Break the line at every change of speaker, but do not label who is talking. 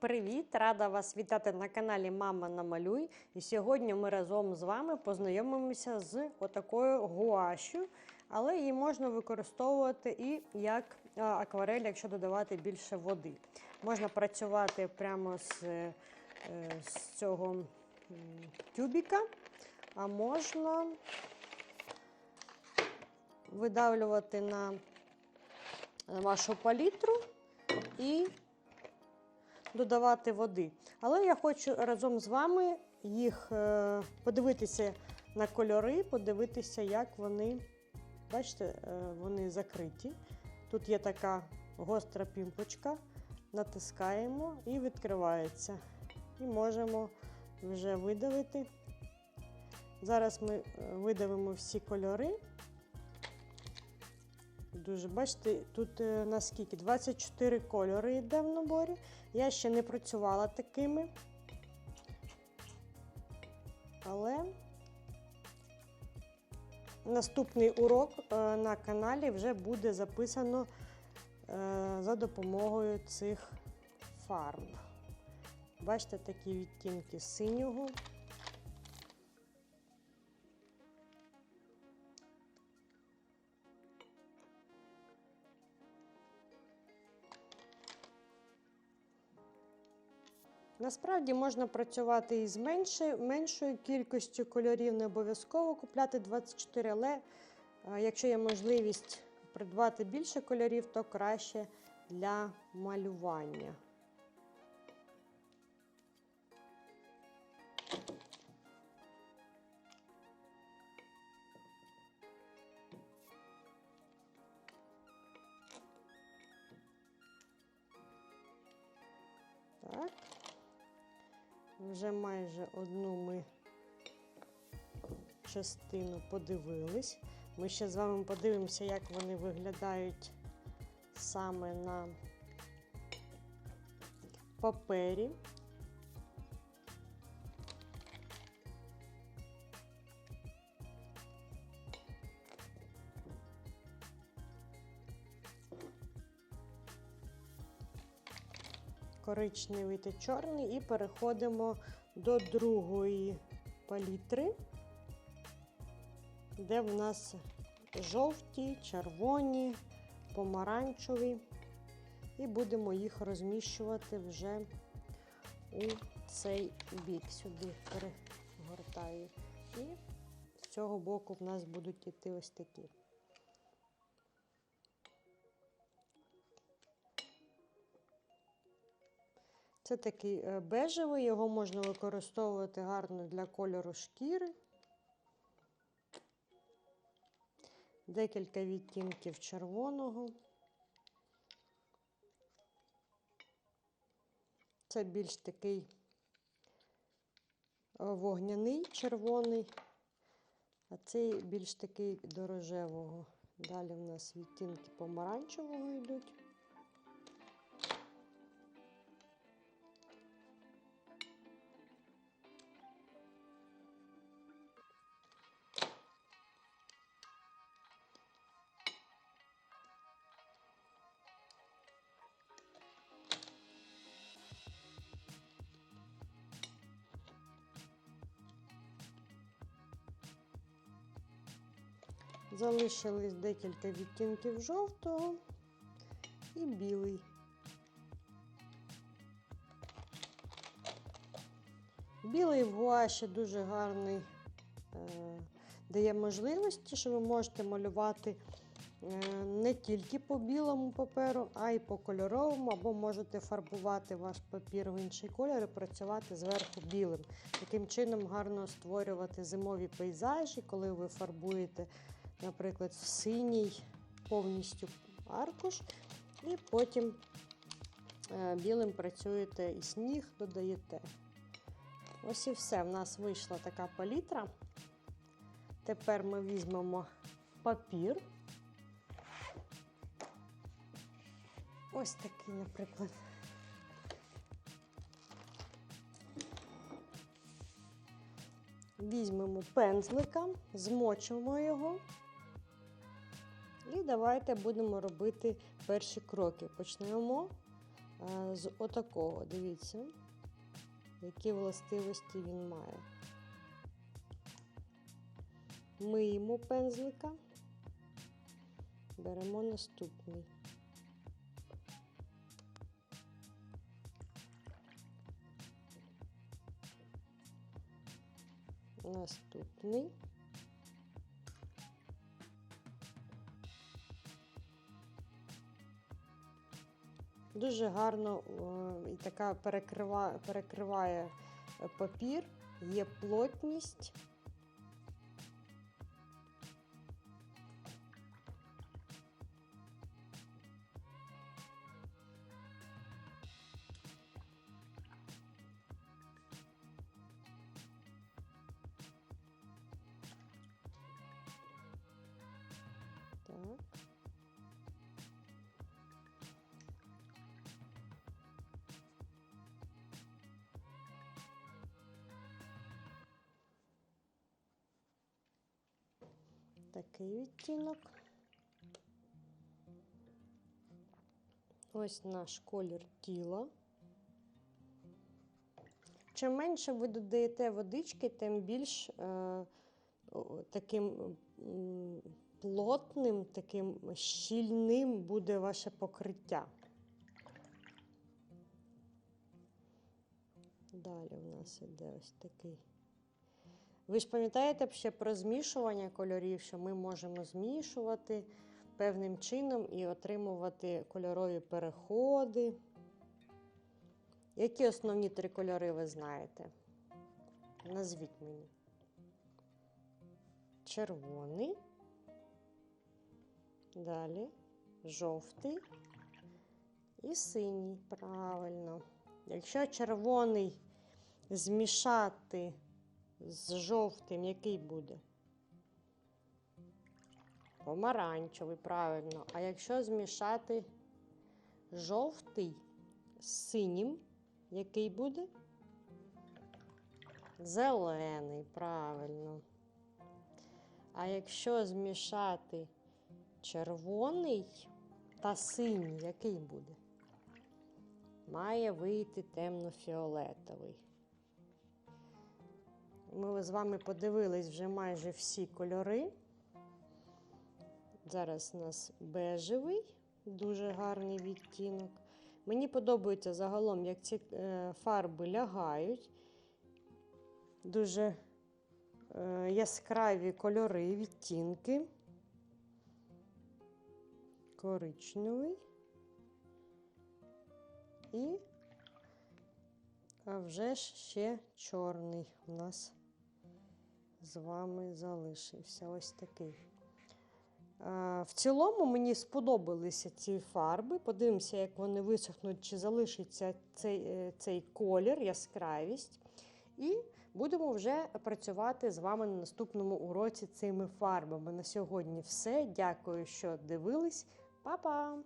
привіт! Рада вас вітати на каналі Мама Намалюй. І сьогодні ми разом з вами познайомимося з отакою гуашю, але її можна використовувати і як акварель, якщо додавати більше води. Можна працювати прямо з, е, з цього тюбіка, а можна видавлювати на вашу палітру і додавати води. Але я хочу разом з вами їх е, подивитися на кольори, подивитися, як вони, бачите, е, вони закриті. Тут є така гостра пімпочка, натискаємо і відкривається. І можемо вже видавити. Зараз ми е, видавимо всі кольори. Дуже, бачите, тут е, наскільки 24 кольори йде в наборі. Я ще не працювала такими. Але наступний урок е, на каналі вже буде записано е, за допомогою цих фарб. Бачите, такі відтінки синього. Насправді можна працювати із меншою, меншою кількістю кольорів, не обов'язково купляти 24, але е, якщо є можливість придбати більше кольорів, то краще для малювання. Вже майже одну ми частину подивились. Ми ще з вами подивимося, як вони виглядають саме на папері. Коричневий та чорний, і переходимо до другої палітри, де в нас жовті, червоні, помаранчеві, і будемо їх розміщувати вже у цей бік. Сюди перегортаю. І з цього боку в нас будуть йти ось такі. Це такий е, бежевий, його можна використовувати гарно для кольору шкіри. Декілька відтінків червоного. Це більш такий е, вогняний червоний, а цей більш такий до рожевого. Далі в нас відтінки помаранчевого йдуть. Залишились декілька відтінків жовтого і білий. Білий в гуаші дуже гарний, е, дає можливості, що ви можете малювати е, не тільки по білому паперу, а й по кольоровому, або можете фарбувати ваш папір в інший кольор і працювати зверху білим. Таким чином гарно створювати зимові пейзажі, коли ви фарбуєте наприклад, в синій повністю аркуш, і потім е, білим працюєте і сніг додаєте. Ось і все. В нас вийшла така палітра. Тепер ми візьмемо папір. Ось такий, наприклад. Візьмемо пензлика, змочимо його. І давайте будемо робити перші кроки. Почнемо е, з отакого. Дивіться, які властивості він має. Миємо пензлика, беремо наступний. Наступний. Дуже гарно і така перекрива, перекриває е, папір, є плотність. Такий відтінок. Ось наш колір тіла. Чим менше ви додаєте водички, тим більш е, таким плотним, таким щільним буде ваше покриття. Далі у нас іде ось такий. Ви ж пам'ятаєте ще про змішування кольорів, що ми можемо змішувати певним чином і отримувати кольорові переходи. Які основні три кольори ви знаєте? Назвіть мені. Червоний. Далі жовтий і синій. Правильно. Якщо червоний змішати з жовтим, який буде? Помаранчевий, правильно. А якщо змішати жовтий з синім, який буде? Зелений, правильно. А якщо змішати червоний та синій, який буде? Має вийти темно-фіолетовий. Ми з вами подивились вже майже всі кольори. Зараз у нас бежевий, дуже гарний відтінок. Мені подобається загалом, як ці е, фарби лягають. Дуже е, яскраві кольори, відтінки. Коричневий. І а вже ще чорний у нас з вами залишився. Ось такий. В цілому мені сподобалися ці фарби. Подивимося, як вони висохнуть, чи залишиться цей, е, цей колір, яскравість. І будемо вже працювати з вами на наступному уроці цими фарбами. На сьогодні все. Дякую, що дивились. Па-па!